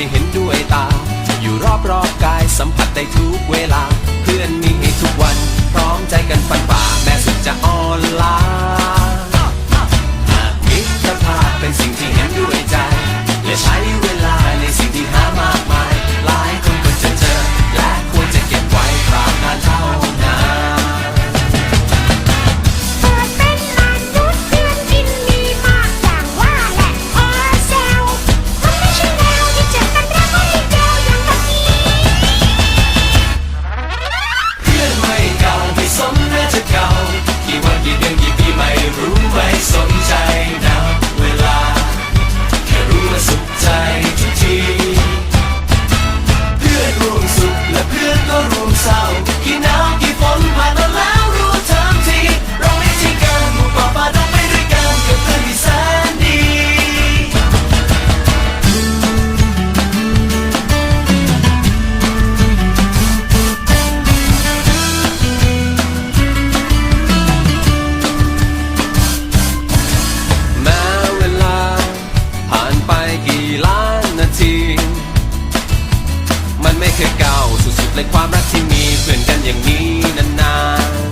ได้เห็นด้วยตา อยู่รอบรอบกายสัมผัสได้ทุกเวลา เพื่อนมีให้ทุกวัน พร้อมใจกันฟันฝ่าแม้สุดจะอ่อน ในความรักที่มีเพื่อนกันอย่างนี้นานๆ